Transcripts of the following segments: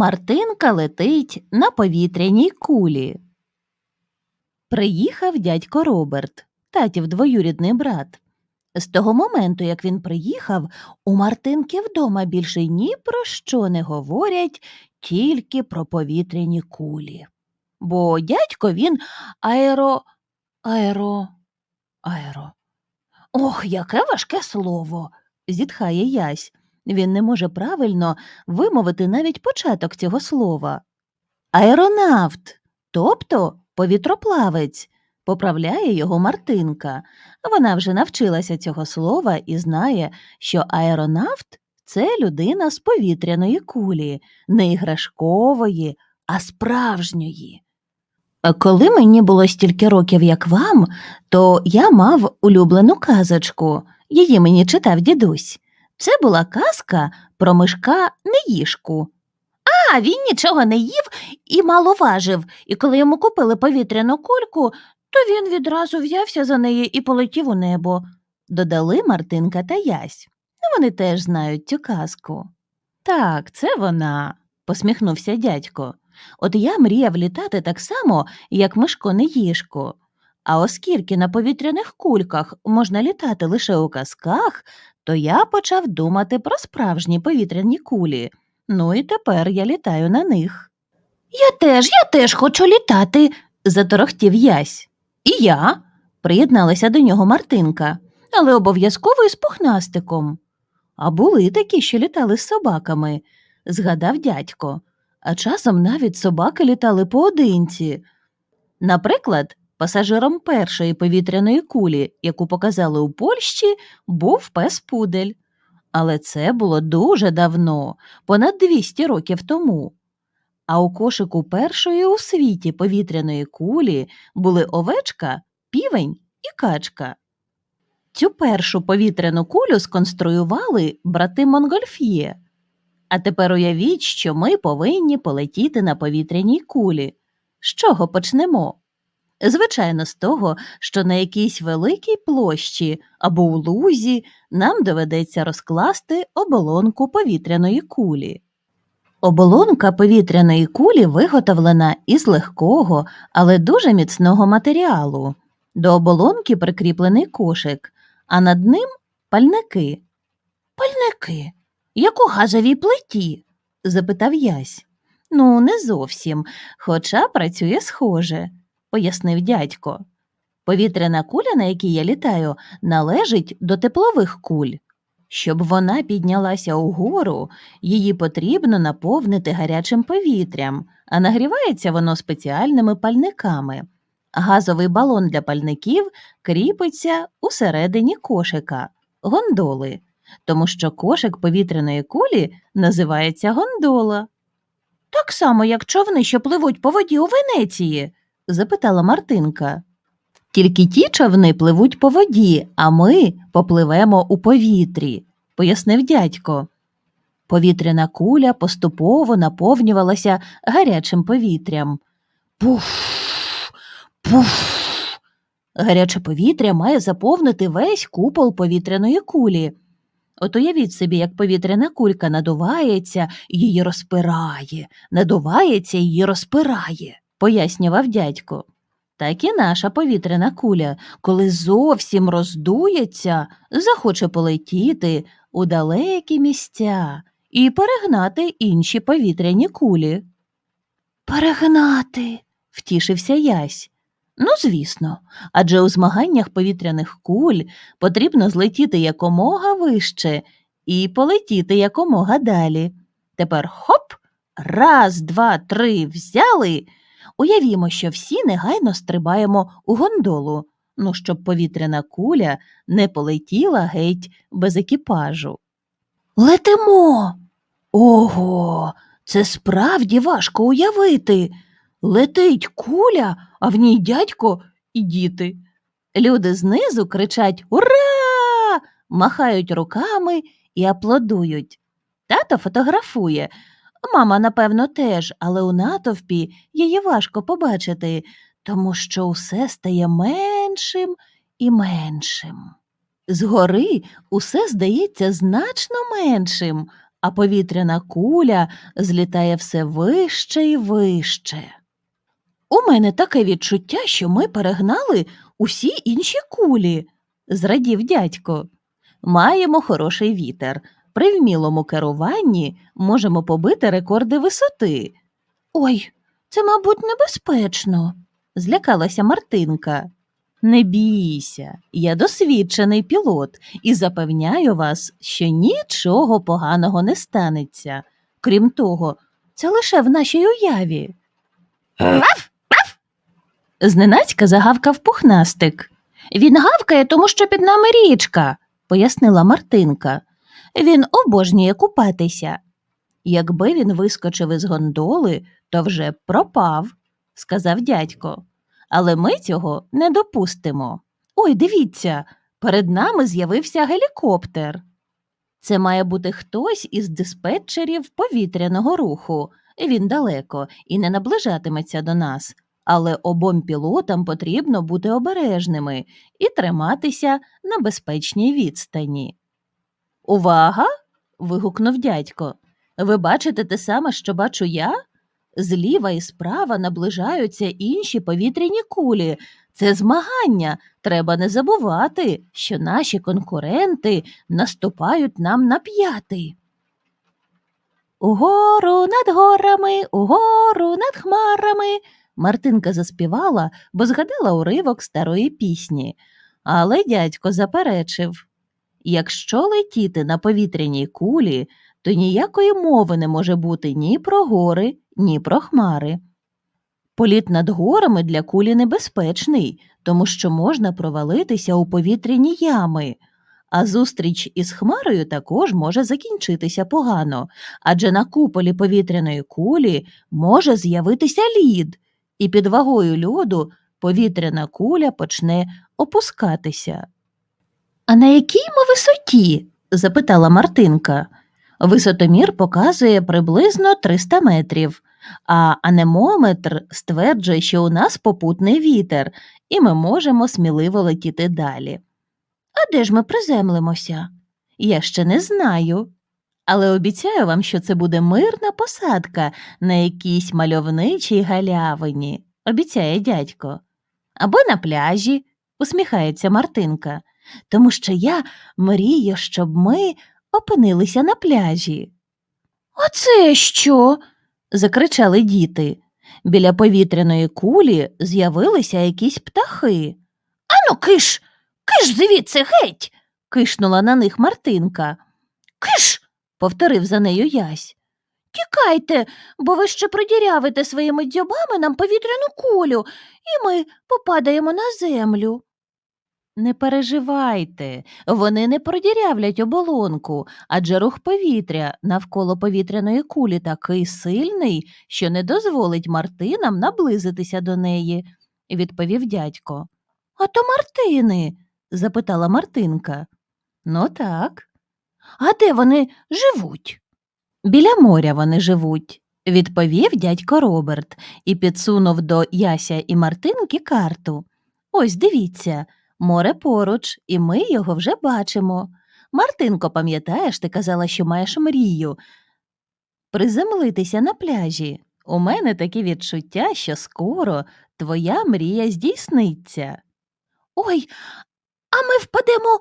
Мартинка летить на повітряній кулі. Приїхав дядько Роберт, татів двоюрідний брат. З того моменту, як він приїхав, у Мартинки вдома більше ні про що не говорять, тільки про повітряні кулі. Бо дядько він аеро. аеро. аеро. Ох, яке важке слово. зітхає Ясь. Він не може правильно вимовити навіть початок цього слова. Аеронавт, тобто повітроплавець, поправляє його Мартинка. Вона вже навчилася цього слова і знає, що аеронавт це людина з повітряної кулі, не іграшкової, а справжньої. Коли мені було стільки років, як вам, то я мав улюблену казочку. Її мені читав дідусь. Це була казка про мишка неїжку. А він нічого не їв і мало важив, і коли йому купили повітряну кульку, то він відразу взявся за неї і полетів у небо, додали Мартинка та Ясь. Вони теж знають цю казку. Так, це вона, посміхнувся дядько. От я мріяв літати так само, як Мишко неїжко. А оскільки на повітряних кульках можна літати лише у казках, то я почав думати про справжні повітряні кулі. Ну і тепер я літаю на них. Я теж, я теж хочу літати, заторохтів Ясь. І я, приєдналася до нього Мартинка, але обов'язково із пухнастиком. А були такі, що літали з собаками, згадав дядько, а часом навіть собаки літали поодинці. Наприклад, пасажиром першої повітряної кулі, яку показали у Польщі, був пес Пудель. Але це було дуже давно, понад 200 років тому. А у кошику першої у світі повітряної кулі були овечка, півень і качка. Цю першу повітряну кулю сконструювали брати Монгольф'є. А тепер уявіть, що ми повинні полетіти на повітряній кулі. З чого почнемо? Звичайно, з того, що на якійсь великій площі або у лузі нам доведеться розкласти оболонку повітряної кулі. Оболонка повітряної кулі виготовлена із легкого, але дуже міцного матеріалу. До оболонки прикріплений кошик, а над ним пальники. Пальники? Як у газовій плиті? запитав Ясь. Ну, не зовсім, хоча працює схоже, пояснив дядько. Повітряна куля, на якій я літаю, належить до теплових куль. Щоб вона піднялася угору, її потрібно наповнити гарячим повітрям, а нагрівається воно спеціальними пальниками. Газовий балон для пальників кріпиться усередині кошика гондоли, тому що кошик повітряної кулі називається гондола. Так само, як човни, що пливуть по воді у Венеції? Запитала Мартинка. Тільки ті човни пливуть по воді, а ми попливемо у повітрі, пояснив дядько. Повітряна куля поступово наповнювалася гарячим повітрям. Пуф, пуф. Гаряче повітря має заповнити весь купол повітряної кулі. От уявіть собі, як повітряна кулька надувається її розпирає, надувається її розпирає, пояснював дядько. Так і наша повітряна куля, коли зовсім роздується, захоче полетіти у далекі місця і перегнати інші повітряні кулі. Перегнати, втішився Ясь. Ну, звісно, адже у змаганнях повітряних куль потрібно злетіти якомога вище і полетіти якомога далі. Тепер хоп, раз, два, три взяли. Уявімо, що всі негайно стрибаємо у гондолу, ну, щоб повітряна куля не полетіла геть без екіпажу. Летимо. Ого, це справді важко уявити. Летить куля, а в ній дядько і діти. Люди знизу кричать Ура! махають руками і аплодують. Тато фотографує. Мама, напевно, теж, але у натовпі її важко побачити, тому що усе стає меншим і меншим. Згори усе здається значно меншим, а повітряна куля злітає все вище і вище. У мене таке відчуття, що ми перегнали усі інші кулі, зрадів дядько. Маємо хороший вітер. При вмілому керуванні можемо побити рекорди висоти. Ой, це, мабуть, небезпечно, злякалася Мартинка. Не бійся, я досвідчений пілот і запевняю вас, що нічого поганого не станеться. Крім того, це лише в нашій уяві. Зненацька загавкав пухнастик. Він гавкає, тому що під нами річка, пояснила Мартинка. Він обожнює купатися. Якби він вискочив із гондоли, то вже пропав, сказав дядько. Але ми цього не допустимо. Ой, дивіться, перед нами з'явився гелікоптер. Це має бути хтось із диспетчерів повітряного руху. Він далеко і не наближатиметься до нас. Але обом пілотам потрібно бути обережними і триматися на безпечній відстані. Увага! вигукнув дядько. Ви бачите те саме, що бачу я? Зліва і справа наближаються інші повітряні кулі. Це змагання. Треба не забувати, що наші конкуренти наступають нам на п'яти. Угору над горами, угору над хмарами. Мартинка заспівала, бо згадала уривок старої пісні. Але дядько заперечив якщо летіти на повітряній кулі, то ніякої мови не може бути ні про гори, ні про хмари. Політ над горами для кулі небезпечний, тому що можна провалитися у повітряні ями, а зустріч із хмарою також може закінчитися погано, адже на куполі повітряної кулі може з'явитися лід, і під вагою льоду повітряна куля почне опускатися. А на якій ми висоті? запитала Мартинка. Висотомір показує приблизно 300 метрів, а анемометр стверджує, що у нас попутний вітер, і ми можемо сміливо летіти далі. А де ж ми приземлимося? Я ще не знаю. Але обіцяю вам, що це буде мирна посадка на якійсь мальовничій галявині, обіцяє дядько. Або на пляжі, усміхається Мартинка, тому що я мрію, щоб ми опинилися на пляжі. Оце що? закричали діти. Біля повітряної кулі з'явилися якісь птахи. Ану, киш, киш звідси геть. кишнула на них Мартинка. Киш. повторив за нею ясь. Тікайте, бо ви ще продірявите своїми дзьобами нам повітряну кулю, і ми попадаємо на землю. Не переживайте, вони не продірявлять оболонку, адже рух повітря навколо повітряної кулі такий сильний, що не дозволить Мартинам наблизитися до неї, відповів дядько. А то Мартини? запитала Мартинка. Ну так. А де вони живуть? Біля моря вони живуть, відповів дядько Роберт і підсунув до Яся і Мартинки карту. Ось дивіться. Море поруч, і ми його вже бачимо. Мартинко, пам'ятаєш, ти казала, що маєш мрію приземлитися на пляжі. У мене такі відчуття, що скоро твоя мрія здійсниться. Ой, а ми впадемо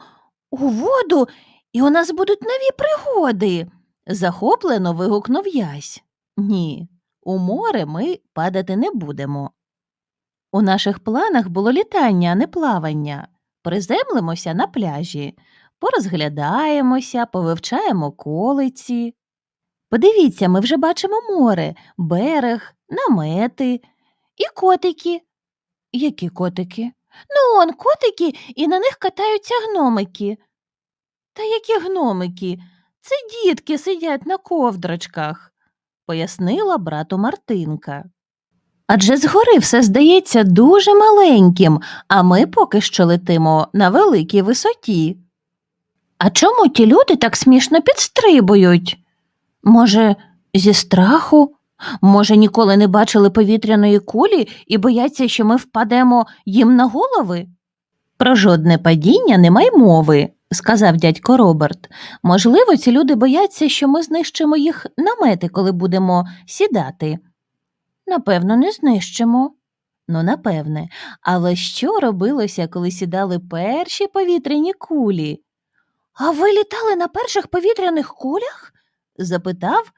у воду, і у нас будуть нові пригоди. захоплено вигукнув Ясь. Ні, у море ми падати не будемо. У наших планах було літання, а не плавання. Приземлимося на пляжі, порозглядаємося, повивчаємо колиці. Подивіться, ми вже бачимо море, берег, намети і котики. Які котики? Ну, он котики, і на них катаються гномики. Та які гномики? Це дітки сидять на ковдрочках, пояснила брату Мартинка. Адже згори все здається дуже маленьким, а ми поки що летимо на великій висоті. А чому ті люди так смішно підстрибують? Може, зі страху? Може, ніколи не бачили повітряної кулі і бояться, що ми впадемо їм на голови? Про жодне падіння немає мови, сказав дядько Роберт. Можливо, ці люди бояться, що ми знищимо їх намети, коли будемо сідати. Напевно, не знищимо. Ну, напевне. Але що робилося, коли сідали перші повітряні кулі? А ви літали на перших повітряних кулях? запитав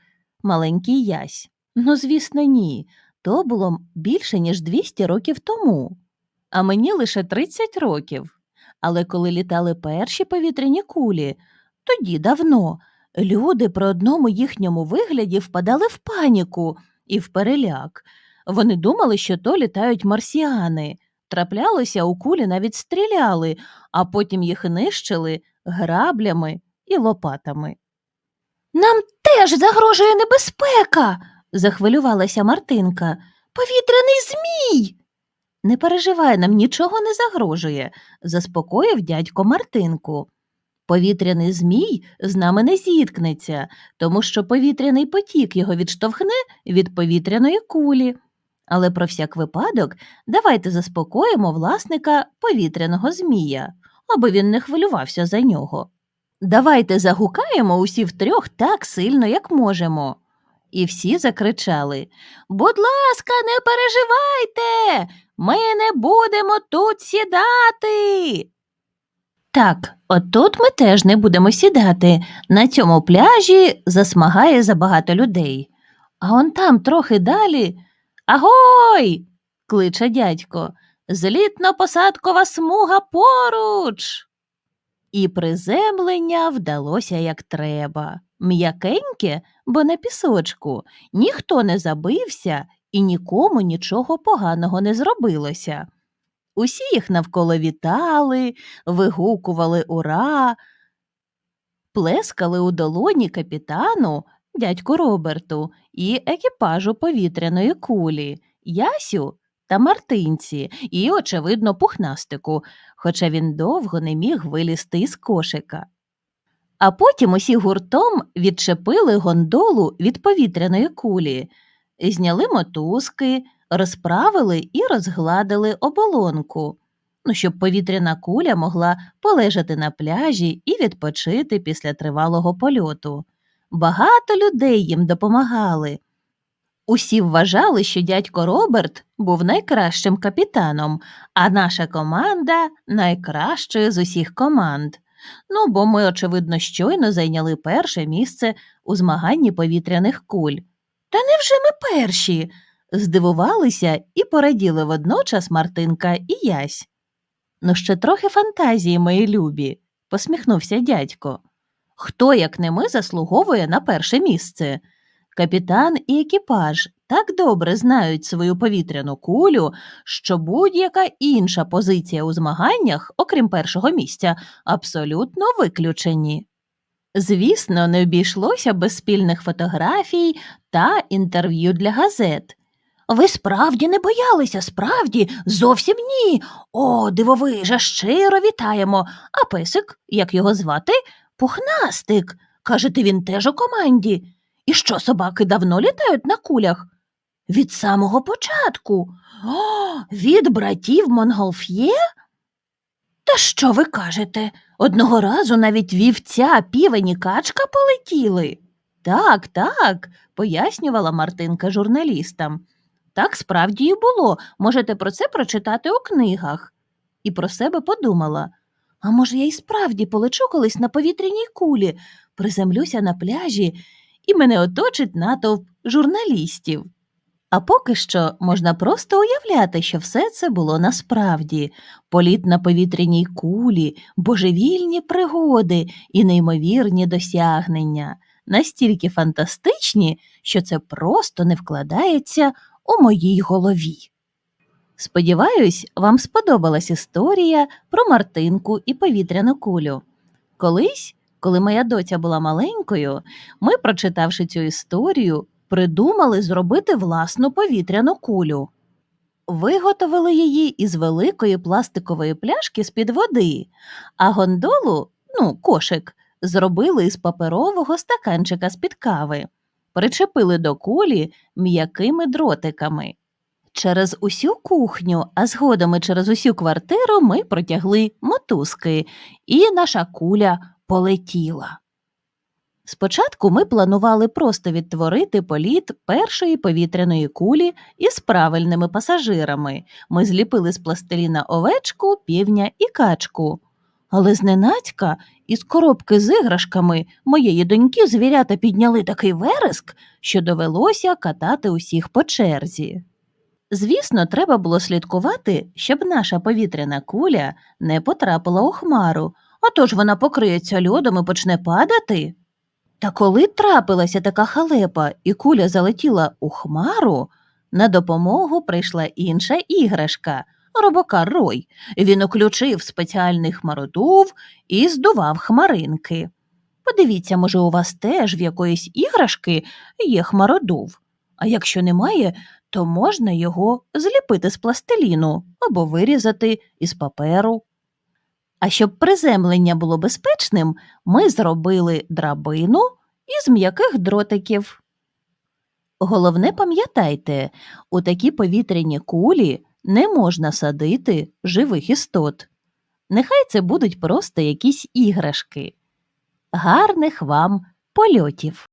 маленький ясь. Ну, звісно, ні. То було більше, ніж 200 років тому, а мені лише 30 років. Але коли літали перші повітряні кулі, тоді давно люди при одному їхньому вигляді впадали в паніку і в переляк. Вони думали, що то літають марсіани. Траплялося, у кулі навіть стріляли, а потім їх нищили граблями і лопатами. Нам теж загрожує небезпека, захвилювалася Мартинка. Повітряний змій. Не переживай, нам нічого не загрожує, заспокоїв дядько Мартинку. Повітряний змій з нами не зіткнеться, тому що повітряний потік його відштовхне від повітряної кулі. Але про всяк випадок давайте заспокоїмо власника повітряного змія, аби він не хвилювався за нього. Давайте загукаємо усі втрьох так сильно, як можемо. І всі закричали Будь ласка, не переживайте, ми не будемо тут сідати. Так, отут ми теж не будемо сідати. На цьому пляжі засмагає забагато людей. А он там трохи далі. Агой. кличе дядько. Злітно-посадкова смуга поруч. І приземлення вдалося як треба. М'якеньке, бо на пісочку. Ніхто не забився і нікому нічого поганого не зробилося. Усі їх навколо вітали, вигукували ура, плескали у долоні капітану, дядьку Роберту, і екіпажу повітряної кулі, Ясю та Мартинці, і, очевидно, пухнастику, хоча він довго не міг вилізти із кошика. А потім усі гуртом відчепили гондолу від повітряної кулі, зняли мотузки, розправили і розгладили оболонку, ну, щоб повітряна куля могла полежати на пляжі і відпочити після тривалого польоту. Багато людей їм допомагали. Усі вважали, що дядько Роберт був найкращим капітаном, а наша команда найкращою з усіх команд. Ну, бо ми, очевидно, щойно зайняли перше місце у змаганні повітряних куль. Та невже ми перші? Здивувалися і пораділи водночас Мартинка і Ясь. Ну, ще трохи фантазії, мої любі, посміхнувся дядько. Хто, як не ми, заслуговує на перше місце? Капітан і екіпаж так добре знають свою повітряну кулю, що будь-яка інша позиція у змаганнях, окрім першого місця, абсолютно виключені. Звісно, не обійшлося без спільних фотографій та інтерв'ю для газет. Ви справді не боялися, справді, зовсім ні. О, дивовижа, щиро вітаємо. А песик, як його звати? Пухнастик. Кажете, він теж у команді. І що собаки давно літають на кулях? Від самого початку. О, від братів Монголф'є? Та що ви кажете? Одного разу навіть вівця, півень і качка полетіли. Так, так, пояснювала Мартинка журналістам. Так справді і було. Можете про це прочитати у книгах. І про себе подумала. А може, я й справді полечу колись на повітряній кулі, приземлюся на пляжі, і мене оточить натовп журналістів. А поки що можна просто уявляти, що все це було насправді політ на повітряній кулі, божевільні пригоди і неймовірні досягнення, настільки фантастичні, що це просто не вкладається у моїй голові. Сподіваюсь, вам сподобалась історія про Мартинку і повітряну кулю. Колись, коли моя доця була маленькою, ми, прочитавши цю історію, придумали зробити власну повітряну кулю. Виготовили її із великої пластикової пляшки з-під води, а гондолу, ну, кошик, зробили із паперового стаканчика з-під кави, причепили до кулі м'якими дротиками. Через усю кухню, а згодом і через усю квартиру ми протягли мотузки, і наша куля полетіла. Спочатку ми планували просто відтворити політ першої повітряної кулі із правильними пасажирами. Ми зліпили з пластиліна овечку, півня і качку. Але зненацька із коробки з іграшками моєї доньки звірята підняли такий вереск, що довелося катати усіх по черзі. Звісно, треба було слідкувати, щоб наша повітряна куля не потрапила у хмару, а то ж вона покриється льодом і почне падати. Та коли трапилася така халепа і куля залетіла у хмару, на допомогу прийшла інша іграшка робокар Рой. Він уключив спеціальний хмародув і здував хмаринки. Подивіться, може, у вас теж в якоїсь іграшки є хмародув. А якщо немає, то можна його зліпити з пластиліну або вирізати із паперу. А щоб приземлення було безпечним, ми зробили драбину із м'яких дротиків. Головне пам'ятайте, у такі повітряні кулі не можна садити живих істот. Нехай це будуть просто якісь іграшки. Гарних вам польотів!